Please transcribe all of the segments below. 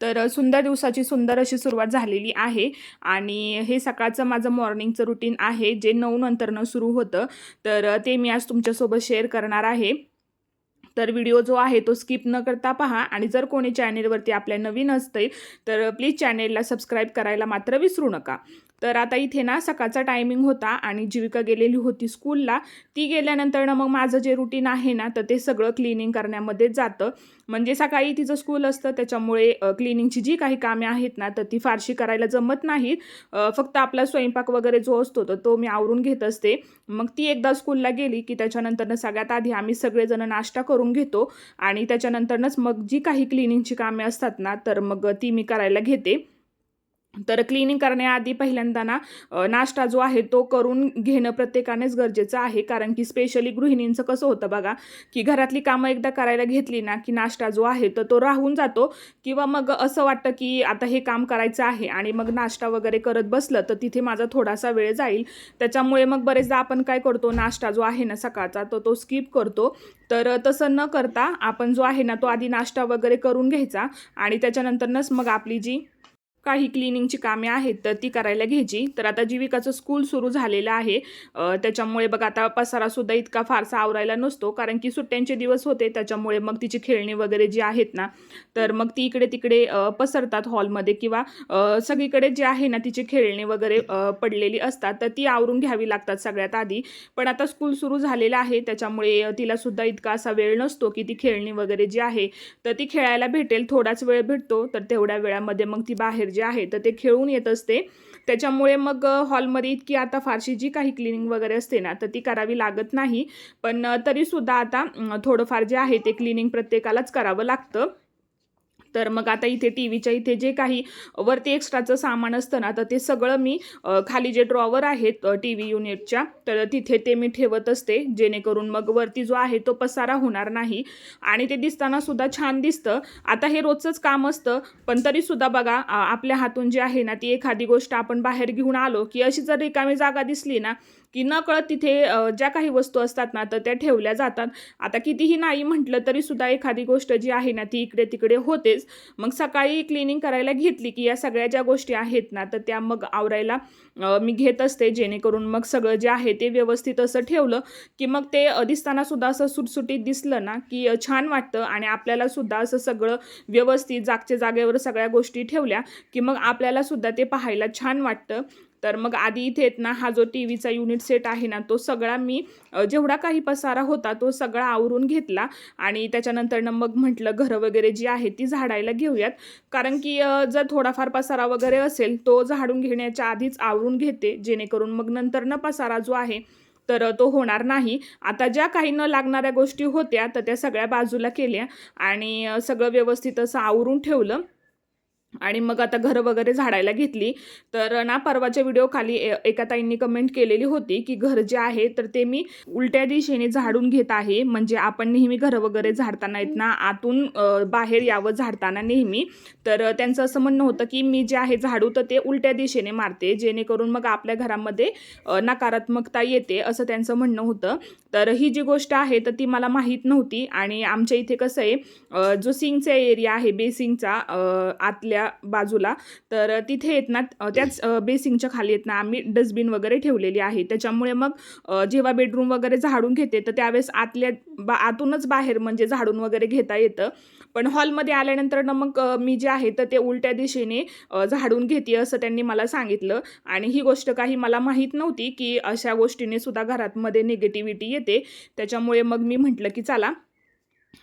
तर सुंदर दिवसाची सुंदर अशी सुरुवात झालेली आहे. आणि हे सकाळचं माझं मॉर्निंगचं रुटीन आहे जे नऊ नंतरनं सुरू होतं. तर ते मी आज तुमच्यासोबत शेअर करणार आहे. तर व्हिडिओ जो आहे तो स्किप न करता पहा. आणि जर कोणी चॅनेलवरती आपल्या नवीन असते तर प्लीज चॅनेलला सबस्क्राईब करायला मात्र विसरू नका. तर आता इथे ना सकाळचा टायमिंग होता आणि जीविका गेलेली होती स्कूलला ती गेल्यानंतर ना मग माझं जे रुटीन आहे ना तर ते सगळं क्लिनिंग करण्यामध्ये जातं. म्हणजे सकाळी तिचं स्कूल असतं त्याच्यामुळे क्लिनिंगची जी काही कामे आहेत ना तर ती फारशी करायला जमत नाहीत. फक्त आपला स्वयंपाक वगैरे जो असतो तर तो मी आवरून घेत असते. मग ती एकदा स्कूलला गेली की त्याच्यानंतरनं सगळ्यात आधी आम्ही सगळेजण नाश्ता करून घेतो आणि त्याच्यानंतरनंच मग जी काही क्लिनिंगची कामे असतात ना तर मग ती मी करायला घेते. तर क्लिनिंग करण्याआधी पहिल्यांदा ना नाश्ता जो आहे तो करून घेणं प्रत्येकानेच गरजेचं आहे. कारण की स्पेशली गृहिणींचं कसं होतं बघा की घरातली कामं एकदा करायला घेतली ना की नाश्ता जो आहे तर तो राहून जातो. किंवा मग असं वाटतं की आता हे काम करायचं आहे आणि मग नाश्ता वगैरे करत बसलं तर तिथे माझा थोडासा वेळ जाईल. त्याच्यामुळे मग बरेचदा आपण काय करतो नाश्ता जो आहे ना सकाळचा तो तो स्किप करतो. तर तसं न करता आपण जो आहे ना तो आधी नाश्ता वगैरे करून घ्यायचा आणि त्याच्यानंतरनंच मग आपली जी काही क्लिनिंगची कामे आहेत तर ती करायला घ्यायची. तर आता जीविकाचं स्कूल सुरू झालेलं आहे. त्याच्यामुळे बघ आता पसारासुद्धा इतका फारसा आवरायला नसतो. कारण की सुट्ट्यांचे दिवस होते त्याच्यामुळे मग तिची खेळणी वगैरे जी आहेत ना तर मग ती इकडे तिकडे पसरतात हॉलमध्ये किंवा सगळीकडे जे आहे ना तिची खेळणी वगैरे पडलेली असतात तर ती आवरून घ्यावी लागतात सगळ्यात आधी. पण आता स्कूल सुरू झालेलं आहे त्याच्यामुळे तिलासुद्धा इतका असा वेळ नसतो की ती खेळणी वगैरे जी आहे तर ती खेळायला भेटेल थोडाच वेळ भेटतो तर तेवढ्या वेळामध्ये मग ती बाहेर जे आहे तर ते खेळून येत असते. त्याच्यामुळे मग हॉलमध्ये इतकी आता फारशी जी काही क्लिनिंग वगैरे असते ना तर ती करावी लागत नाही. पण तरीसुद्धा आता थोडंफार जे आहे ते क्लिनिंग प्रत्येकालाच करावं लागतं. तर मग आता इथे टी व्हीच्या इथे जे काही वरती एक्स्ट्राचं सामान असतं ना तर ते सगळं मी खाली जे ड्रॉवर आहेत टी व्ही युनिटच्या तर तिथे ते मी ठेवत असते. जेणेकरून मग वरती जो आहे तो पसारा होणार नाही. आणि ते दिसताना सुद्धा छान दिसतं. आता हे रोजचंच काम असतं पण तरीसुद्धा बघा आपल्या हातून जी आहे ना ती एखादी गोष्ट आपण बाहेर घेऊन आलो की अशी जर रिकामी जागा दिसली ना की न कळत तिथे ज्या काही वस्तू असतात ना तर त्या ठेवल्या जातात. आता कितीही नाही म्हटलं तरी सुद्धा एखादी गोष्ट जी आहे ना ती इकडे तिकडे होतेच. मग सकाळी क्लिनिंग करायला घेतली की या सगळ्या ज्या गोष्टी आहेत ना तर त्या मग आवरायला मी घेत असते. जेणेकरून मग सगळं जे आहे ते व्यवस्थित असं ठेवलं की मग ते दिसताना सुद्धा असं सुटसुटीत दिसलं ना की छान वाटतं. आणि आपल्याला सुद्धा असं सगळं व्यवस्थित जागच्या जागेवर सगळ्या गोष्टी ठेवल्या की मग आपल्याला सुद्धा ते पाहायला छान वाटतं. तर मग आधी इथे आहेत ना हा जो टी व्हीचा युनिट सेट आहे ना तो सगळा मी जेवढा काही पसारा होता तो सगळा आवरून घेतला. आणि त्याच्यानंतरनं मग म्हटलं घरं वगैरे जी आहे ती झाडायला घेऊयात. कारण की जर थोडाफार पसारा वगैरे असेल तो झाडून घेण्याच्या आधीच आवरून घेते. जेणेकरून मग नंतरनं पसारा जो आहे तर तो होणार नाही. आता ज्या काही न लागणाऱ्या गोष्टी होत्या तर त्या सगळ्या बाजूला केल्या. आणि सगळं व्यवस्थित असं आवरून ठेवलं. आणि मग आता घरं वगैरे झाडायला घेतली. तर ना परवाच्या व्हिडिओ खाली ए- एका ताईंनी कमेंट केलेली होती की घर जे आहे तर ते मी उलट्या दिशेने झाडून घेत आहे. म्हणजे आपण नेहमी घरं वगैरे झाडताना आहेत ना आतून बाहेर यावं झाडताना नेहमी. तर त्यांचं असं म्हणणं होतं की मी जे आहे झाडू तर ते उलट्या दिशेने मारते जेणेकरून मग आपल्या घरामध्ये नकारात्मकता येते असं त्यांचं म्हणणं होतं. तर ही जी गोष्ट आहे तर ती मला माहीत नव्हती आणि आमच्या इथे कसं आहे जो सिंगचा एरिया आहे बेसिंगचा आतल्या त्या बाजूला. तर तिथे येत ना त्याच बेसिंगच्या खाली येत ना आम्ही डस्टबिन वगैरे ठेवलेली आहे. त्याच्यामुळे मग जेव्हा बेडरूम वगैरे झाडून घेते तर त्यावेळेस आतल्या बा आतूनच बाहेर म्हणजे झाडून वगैरे घेता येतं. पण हॉलमध्ये आल्यानंतर ना मग मी जे आहे तर ते उलट्या दिशेने झाडून घेते असं त्यांनी मला सांगितलं. आणि ही गोष्ट काही मला माहीत नव्हती की अशा गोष्टीने सुद्धा घरातमध्ये निगेटिव्हिटी येते. त्याच्यामुळे मग मी म्हटलं की चला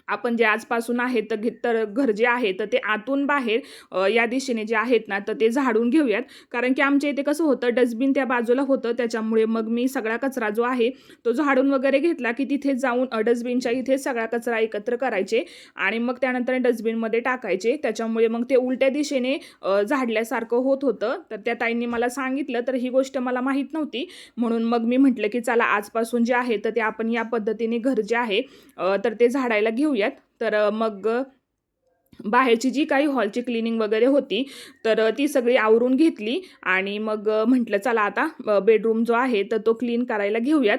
आपण जे आजपासून आहे तर घे तर घर जे आहे तर ते आतून बाहेर या दिशेने जे आहेत ना तर ते झाडून घेऊयात. कारण की आमच्या इथे कसं होतं डस्टबिन त्या बाजूला होतं त्याच्यामुळे मग मी सगळा कचरा जो आहे तो झाडून वगैरे घेतला की तिथे जाऊन डस्टबिनच्या इथे सगळा कचरा एकत्र करायचे आणि मग त्यानंतर डस्टबिनमध्ये टाकायचे. त्याच्यामुळे मग ते उलट्या दिशेने झाडल्यासारखं होत होतं. तर त्या ताईंनी मला सांगितलं तर ही गोष्ट मला माहीत नव्हती. म्हणून मग मी म्हटलं की चला आजपासून जे आहे तर ते आपण या पद्धतीने घर जे आहे तर ते झाडायला घेऊयात. तर मग बाहेरची जी काही हॉलची क्लिनिंग वगैरे होती तर ती सगळी आवरून घेतली आणि मग म्हटलं चला आता बेडरूम जो आहे तर तो क्लीन करायला घेऊयात.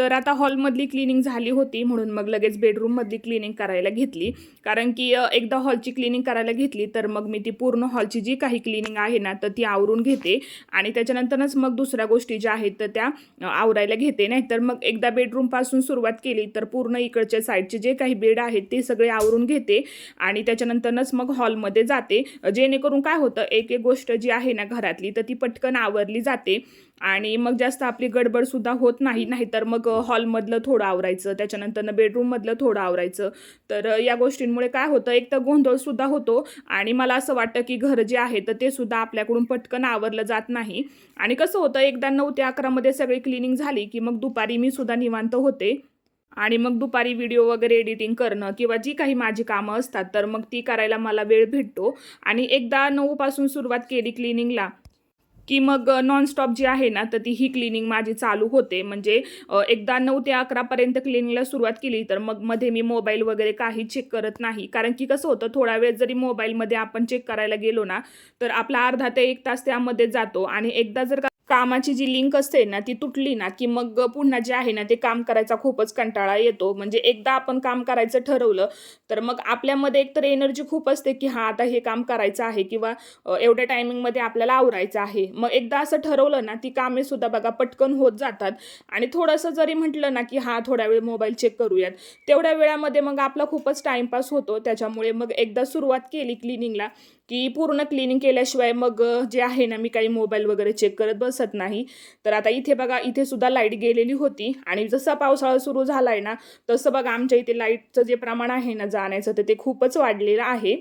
तर आता हॉलमधली क्लिनिंग झाली होती म्हणून मग लगेच बेडरूममधली क्लिनिंग करायला घेतली. कारण की एकदा हॉलची क्लिनिंग करायला घेतली तर मग मी ती पूर्ण हॉलची जी काही क्लिनिंग आहे ना तर ती आवरून घेते. आणि त्याच्यानंतरच मग दुसऱ्या गोष्टी ज्या आहेत तर त्या आवरायला घेते. नाहीतर मग एकदा बेडरूमपासून सुरुवात केली तर पूर्ण इकडच्या साईडचे जे काही बेड आहेत ते सगळे आवरून घेते. आणि त्याच्यानंतरच मग हॉलमध्ये जाते. जेणेकरून काय होतं एक एक गोष्ट जी आहे ना घरातली तर ती पटकन आवरली जाते. आणि मग जास्त आपली गडबडसुद्धा होत नाही नाहीतर मग हॉलमधलं थोडं आवरायचं त्याच्यानंतरनं बेडरूममधलं थोडं आवरायचं. तर या गोष्टींमुळे काय होतं एक तर गोंधळसुद्धा होतो आणि मला असं वाटतं की घर जे आहे तर ते सुद्धा आपल्याकडून पटकन आवरलं जात नाही. आणि कसं होतं एकदा नऊ ते अकरामध्ये सगळी क्लिनिंग झाली की मग दुपारी मी सुद्धा निवांत होते. आणि मग दुपारी व्हिडिओ वगैरे एडिटिंग करणं किंवा जी काही माझी कामं असतात तर मग ती करायला मला वेळ भेटतो. आणि एकदा नऊपासून सुरुवात केली क्लिनिंगला की मग नॉनस्टॉप जी आहे ना तर ती ही क्लिनिंग माझी चालू होते. म्हणजे एकदा नऊ ते अकरापर्यंत क्लिनिंगला सुरुवात केली तर मग मध्ये मी मोबाईल वगैरे काही चेक करत नाही. कारण की कसं होतं थोडा वेळ जरी मोबाईलमध्ये आपण चेक करायला गेलो ना तर आपला अर्धा ते एक तास त्यामध्ये जातो. आणि एकदा जर का कामाची जी लिंक असते ना ती तुटली ना की मग पुन्हा जे आहे ना ते काम करायचा खूपच कंटाळा येतो. म्हणजे एकदा आपण काम करायचं ठरवलं तर मग आपल्यामध्ये एकतर एनर्जी खूप असते की हा आता हे काम करायचं आहे. किंवा एवढ्या टायमिंगमध्ये आपल्याला आवरायचं आहे. मग एकदा असं ठरवलं ना ती कामे सुद्धा बघा पटकन होत जातात. आणि थोडंसं जरी म्हटलं ना की हा थोडा वेळ मोबाईल चेक करूयात. तेवढ्या वेळामध्ये मग आपला खूपच टाईमपास होतो. त्याच्यामुळे मग एकदा सुरुवात केली क्लिनिंगला की पूर्ण क्लिनिंग केल्याशिवाय मग जे आहे ना मी काही मोबाईल वगैरे चेक करत बसत नाही. तर आता इथे बघा इथे सुद्धा लाइट गेलेली होती. आणि जसा पावसाळा सुरू झाला आहे ना तसं बघा आमच्या इथे लाईटचं जे प्रमाण आहे ना जाण्याचं तर ते खूपच वाढलेलं आहे.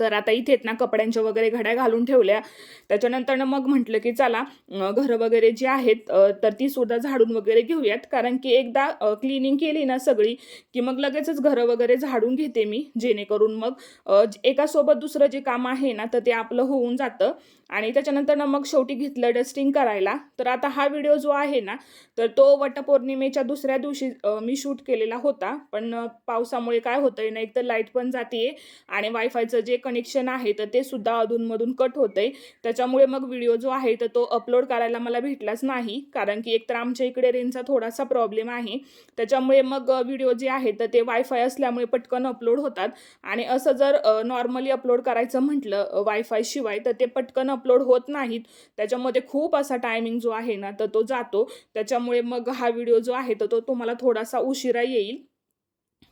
तर आता इथेत ना कपड्यांच्या वगैरे घड्या घालून ठेवल्या. त्याच्यानंतर मग म्हटलं की चला घरं वगैरे जी आहेत तर ती सुद्धा झाडून वगैरे घेऊयात. कारण की एकदा क्लिनिंग केली ना सगळी की मग लगेचच घरं वगैरे झाडून घेते मी जेणेकरून मग एकासोबत दुसरं जे काम आहे ना तर ते आपलं होऊन जातं. आणि त्याच्यानंतर ना मग शेवटी घेतलं डस्टिंग करायला. तर आता हा व्हिडिओ जो आहे ना तर तो वटपौर्णिमेच्या दुसऱ्या दिवशी मी शूट केलेला होता. पण पावसामुळे काय होतंय ना एक तर लाइट पण जाते आणि वायफायचं जे कनेक्शन आहे तर ते सुद्धा अधूनमधून कट होतंय. त्याच्यामुळे मग व्हिडिओ जो आहे तर तो अपलोड करायला मला भेटलाच नाही. कारण की एकतर आमच्या इकडे रेंजचा थोडासा प्रॉब्लेम आहे. त्याच्यामुळे मग व्हिडिओ जे आहे तर ते वायफाय असल्यामुळे पटकन अपलोड होतात. आणि असं जर नॉर्मली अपलोड करायचं म्हटलं वायफाय शिवाय तर ते पटकन अपलोड होत नाहीत. त्याच्यामध्ये खूप असा टायमिंग जो आहे ना तर तो जातो. त्याच्यामुळे मग हा व्हिडिओ जो आहे तर तो तुम्हाला थोडासा उशिरा येईल.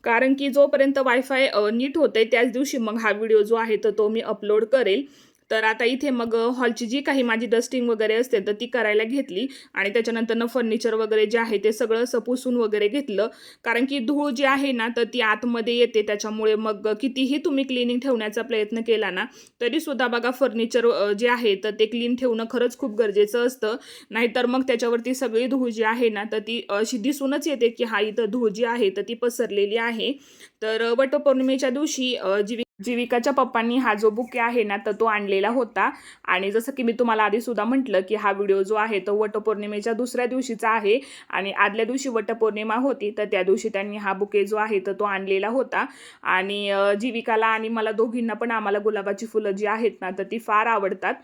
कारण की जोपर्यंत वायफाय नीट होते त्याच दिवशी मग हा व्हिडिओ जो आहे तर तो मी अपलोड करेल. तर आता इथे मग हॉलची जी काही माझी डस्टिंग वगैरे असते तर ती करायला घेतली. आणि त्याच्यानंतरनं फर्निचर वगैरे जे आहे ते सगळं असं पुसून वगैरे घेतलं. कारण की धूळ जी आहे ना तर ती आतमध्ये येते. त्याच्यामुळे मग कितीही तुम्ही क्लिनिंग ठेवण्याचा प्रयत्न केला ना तरीसुद्धा बघा फर्निचर जे आहे तर ते क्लीन ठेवणं खरंच खूप गरजेचं असतं. नाहीतर मग त्याच्यावरती सगळी धूळ जी आहे ना तर ती अशी दिसूनच येते की हा इथं धूळ जी आहे तर ती पसरलेली आहे. तर वटपौर्णिमेच्या दिवशी जी जीविकाच्या पप्पांनी हा जो बुके आहे ना तर तो आणलेला होता. आणि जसं की मी तुम्हाला आधी सुद्धा म्हटलं की हा व्हिडिओ जो आहे तो वटपौर्णिमेच्या दुसऱ्या दिवशीचा आहे. आणि आदल्या दिवशी वटपौर्णिमा होती तर त्या दिवशी त्यांनी हा बुके जो आहे तर तो आणलेला होता. आणि जीविकाला आणि मला दोघींना पण आम्हाला गुलाबाची फुलं जी आहेत ना तर ती फार आवडतात.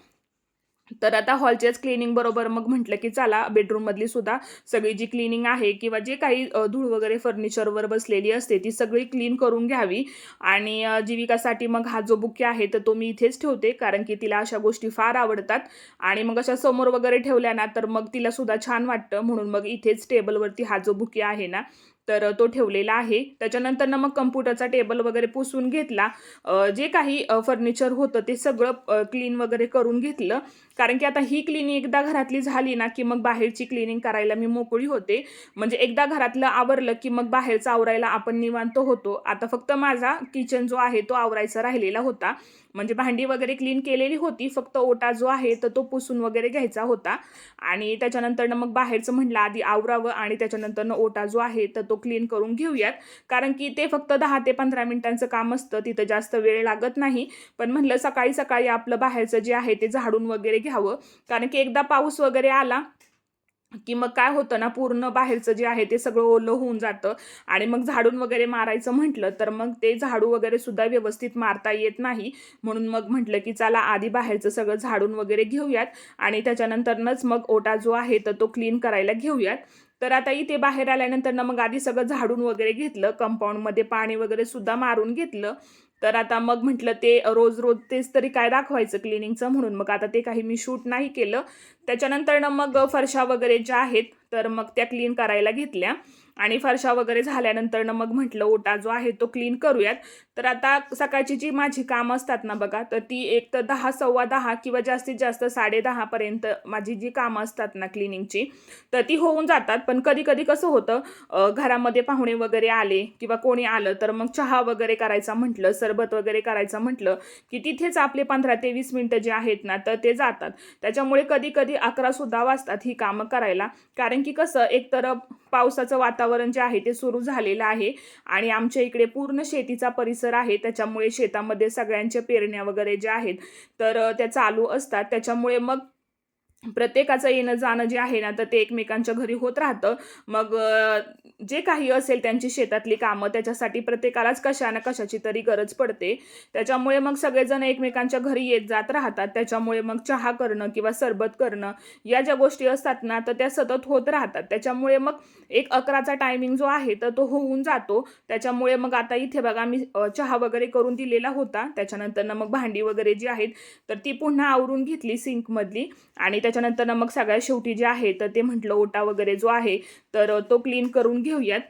तर आता हॉलचेच क्लिनिंग बरोबर मग म्हटलं की चला बेडरूममधली सुद्धा सगळी जी क्लिनिंग आहे किंवा जे काही धूळ वगैरे फर्निचरवर बसलेली असते ती सगळी क्लीन करून घ्यावी. आणि जीविकासाठी मग हा जो बुके आहे तर तो मी इथेच ठेवते कारण की तिला अशा गोष्टी फार आवडतात. आणि मग अशा समोर वगैरे ठेवल्या ना तर मग तिला सुद्धा छान वाटतं. म्हणून मग इथेच टेबलवरती हा जो बुके आहे ना तर तो ठेवलेला आहे. त्याच्यानंतर ना मग कम्प्युटरचा टेबल वगैरे पुसून घेतला. जे काही फर्निचर होतं ते सगळं क्लीन वगैरे करून घेतलं. कारण की आता ही क्लिनिंग एकदा घरातली झाली ना की मग बाहेरची क्लिनिंग करायला मी मोकळी होते. म्हणजे एकदा घरातलं आवरलं की मग बाहेरचं आवरायला आपण निवांत होतो. आता फक्त माझा किचन जो आहे तो आवरायचा राहिलेला होता. म्हणजे भांडी वगैरे क्लीन केलेली होती. फक्त ओटा जो आहे तर तो पुसून वगैरे घ्यायचा होता. आणि त्याच्यानंतरनं मग बाहेरचं म्हटलं आधी आवरावं आणि त्याच्यानंतरनं ओटा जो आहे तर तो क्लीन करून घेऊयात. कारण की ते फक्त दहा ते पंधरा मिनिटांचं काम असतं. तिथं जास्त वेळ लागत नाही. पण म्हणलं सकाळी सकाळी आपलं बाहेरचं जे आहे ते झाडून वगैरे घ्यावं. कारण की एकदा पाऊस वगैरे आला की मग काय होतं ना पूर्ण बाहेरचं जे आहे ते सगळं ओलं होऊन जातं. आणि मग झाडून वगैरे मारायचं म्हटलं तर मग ते झाडू वगैरे सुद्धा व्यवस्थित मारता येत नाही. म्हणून मग म्हटलं की चला आधी बाहेरचं सगळं झाडून वगैरे घेऊयात. आणि त्याच्यानंतरनंच मग ओटा जो आहे तर तो क्लीन करायला घेऊयात. तर आता इथे बाहेर आल्यानंतर ना मग आधी सगळं झाडून वगैरे घेतलं. कंपाऊंडमध्ये पाणी वगैरे सुद्धा मारून घेतलं. तर आता मग म्हटलं ते रोज रोज तेच तरी काय दाखवायचं क्लिनिंगचं म्हणून. मग आता ते काही मी शूट नाही केलं. त्याच्यानंतरनं मग फरशा वगैरे ज्या आहेत तर मग त्या क्लीन करायला घेतल्या. आणि फरशा वगैरे झाल्यानंतरनं मग म्हटलं ओटा जो आहे तो क्लीन करूयात. तर आता सकाळची जी माझी कामं असतात ना बघा तर ती एक तर दहा सव्वा दहा किंवा जास्तीत जास्त साडे दहापर्यंत माझी जी कामं असतात ना क्लिनिंगची तर ती होऊन जातात. पण कधी कधी कसं होतं घरामध्ये पाहुणे वगैरे आले किंवा कोणी आलं तर मग चहा वगैरे करायचा म्हटलं सरबत वगैरे करायचं म्हटलं की तिथेच आपले पंधरा ते वीस मिनटं जे आहेत ना तर ते जातात. त्याच्यामुळे कधी कधी अकरासुद्धा वाजतात ही कामं करायला. कारण की कसं एकतर पावसाचं वातावरण जे आहे ते सुरू झालेलं आहे आणि आमच्या इकडे पूर्ण शेतीचा परिसर आहे त्याच्यामुळे शेतामध्ये सगळ्यांच्या पेरण्या वगैरे ज्या आहेत तर त्या चालू असतात. त्याच्यामुळे मग प्रत्येकाचं येणं जाणं जे आहे ना तर ते एकमेकांच्या घरी होत राहतं. मग जे काही असेल त्यांची शेतातली कामं त्याच्यासाठी प्रत्येकालाच कशा ना कशाची तरी गरज पडते. त्याच्यामुळे मग सगळेजण एकमेकांच्या घरी येत जात राहतात. त्याच्यामुळे मग चहा करणं किंवा सरबत करणं या ज्या गोष्टी असतात ना तर त्या सतत होत राहतात. त्याच्यामुळे मग एक अकराचा टायमिंग जो आहे तर तो होऊन जातो. त्याच्यामुळे मग आता इथे बघा मी चहा वगैरे करून दिलेला होता. त्याच्यानंतर मग भांडी वगैरे जी आहेत तर ती पुन्हा आवरून घेतली सिंकमधली. आणि त्या त्याच्यानंतर मग सगळ्यात शेवटी जे आहे तर ते म्हटलं ओटा वगैरे जो आहे तर तो क्लीन करून घेऊयात.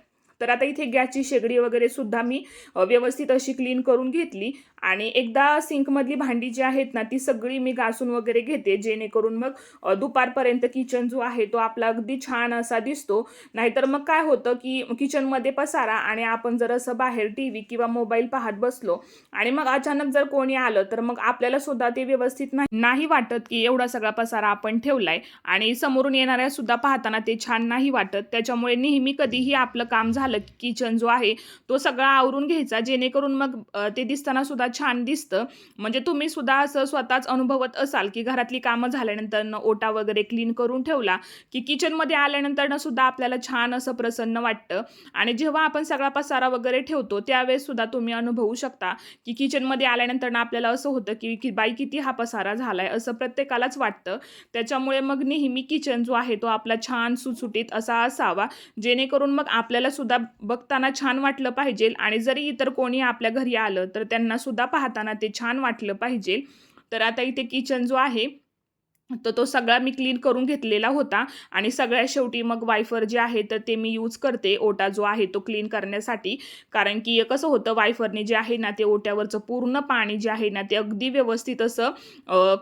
तर आता इथे गॅसची शेगडी वगैरे सुद्धा मी व्यवस्थित अशी क्लीन करून घेतली. आणि एकदा सिंकमधली भांडी जी आहेत ना ती सगळी मी घासून वगैरे घेते जेणेकरून मग दुपारपर्यंत किचन जो आहे तो आपला अगदी छान असा दिसतो. नाहीतर मग काय होतं की किचनमध्ये पसारा आणि आपण जर असं बाहेर टी व्ही किंवा मोबाईल पाहत बसलो आणि मग अचानक जर कोणी आलं तर मग आपल्याला सुद्धा ते व्यवस्थित नाही नाही वाटत की एवढा सगळा पसारा आपण ठेवलाय. आणि समोरून येणाऱ्या सुद्धा पाहताना ते छान नाही वाटत. त्याच्यामुळे नेहमी कधीही आपलं काम झालं झालं किचन जो आहे तो सगळा आवरून घ्यायचा जेणेकरून मग ते दिसताना सुद्धा छान दिसतं. म्हणजे तुम्ही सुद्धा असं स्वतःच अनुभवत असाल की घरातली कामं झाल्यानंतर ओटा वगैरे क्लीन करून ठेवला की किचनमध्ये आल्यानंतर सुद्धा आपल्याला छान असं प्रसन्न वाटतं. आणि जेव्हा आपण सगळा पसारा वगैरे ठेवतो त्यावेळेस सुद्धा तुम्ही अनुभवू शकता की किचनमध्ये आल्यानंतर आपल्याला असं होतं की कि बाई किती हा पसारा झालाय असं प्रत्येकालाच वाटतं. त्याच्यामुळे मग नेहमी किचन जो आहे तो आपला छान सुटसुटीत असा असावा जेणेकरून मग आपल्याला सुद्धा बघताना छान वाटलं पाहिजे आणि जरी इतर कोणी आपल्या घरी आलं तर त्यांना सुद्धा पाहताना ते छान वाटलं पाहिजे. तर आता इथे किचन जो आहे तर तो सगळा मी क्लीन करून घेतलेला होता. आणि सगळ्यात शेवटी मग वायफर जे आहे तर ते मी यूज करते. ओटा जो आहे तो क्लीन करण्यासाठी. कारण की कसं होतं वायफरने जे आहे ना ते ओट्यावरचं पूर्ण पाणी जे आहे ना ते अगदी व्यवस्थित असं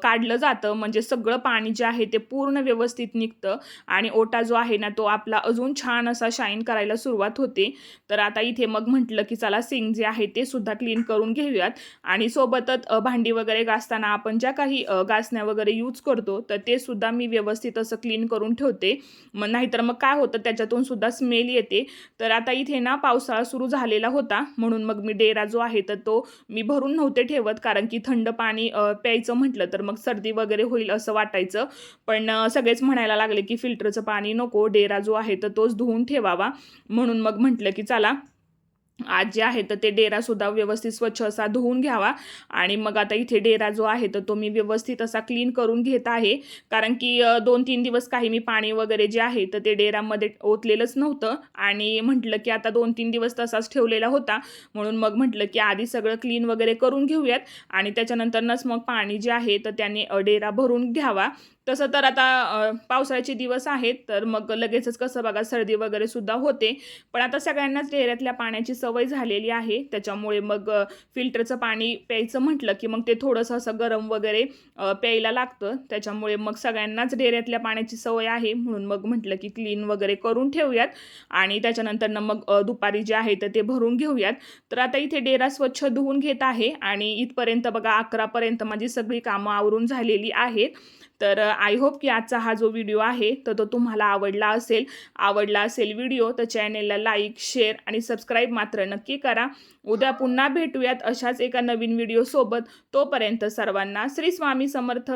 काढलं जातं. म्हणजे सगळं पाणी जे आहे ते पूर्ण व्यवस्थित निघतं. आणि ओटा जो आहे ना तो आपला अजून छान असा शाईन करायला सुरुवात होते. तर आता इथे मग म्हटलं की चला सिंग जे आहे ते सुद्धा क्लीन करून घेऊयात. आणि सोबतच भांडी वगैरे घासताना आपण ज्या काही घासण्या वगैरे यूज करतो तर ते सुद्धा मी व्यवस्थित असं क्लीन करून ठेवते. मग नाहीतर मग काय होतं त्याच्यातून सुद्धा स्मेल येते. तर आता इथे ना पावसाळा सुरू झालेला होता. म्हणून मग मी डेरा जो आहे तर तो मी भरून नव्हते ठेवत. कारण की थंड पाणी प्यायचं म्हटलं तर मग सर्दी वगैरे होईल असं वाटायचं. पण सगळेच म्हणायला लागले की फिल्टरचं पाणी नको. डेरा जो आहे तर तोच धुवून ठेवावा. म्हणून मग म्हटलं की चला आज जे आहे तर ते डेरासुद्धा व्यवस्थित स्वच्छ असा धुवून घ्यावा. आणि मग आता इथे डेरा जो आहे तर तो मी व्यवस्थित असा क्लीन करून घेत आहे. कारण की दोन तीन दिवस काही मी पाणी वगैरे जे आहे तर ते डेरामध्ये ओतलेलंच नव्हतं. आणि म्हटलं की आता दोन तीन दिवस तसाच ठेवलेला होता. म्हणून मग म्हटलं की आधी सगळं क्लीन वगैरे करून घेऊयात. आणि त्याच्यानंतरनंच मग पाणी जे आहे तर त्याने डेरा भरून घ्यावा. तसं तर आता पावसाळ्याचे दिवस आहेत तर मग लगेचच कसं बघा सर्दी वगैरे सुद्धा होते. पण आता सगळ्यांनाच डेऱ्यातल्या पाण्याची सवय झालेली आहे. त्याच्यामुळे मग फिल्टरचं पाणी प्यायचं म्हटलं की मग ते थोडंसं असं गरम वगैरे प्यायला लागतं. त्याच्यामुळे मग सगळ्यांनाच डेऱ्यातल्या पाण्याची सवय आहे. म्हणून मग म्हटलं की क्लीन वगैरे करून ठेवूयात. आणि त्याच्यानंतर ना मग दुपारी जे आहे तर ते भरून घेऊयात. तर आता इथे डेरा स्वच्छ धुवून घेत आहे. आणि इथपर्यंत बघा अकरापर्यंत माझी सगळी कामं आवरून झालेली आहेत. तर आय होप की आजचा हा जो व्हिडिओ आहे तर तो तुम्हाला आवडला असेल. आवडला असेल व्हिडिओ तर चॅनेलला लाईक शेअर आणि सबस्क्राईब मात्र नक्की करा. उद्या पुन्हा भेटूयात अशाच एका नवीन व्हिडिओसोबत तोपर्यंत सर्वांना श्री स्वामी समर्थ.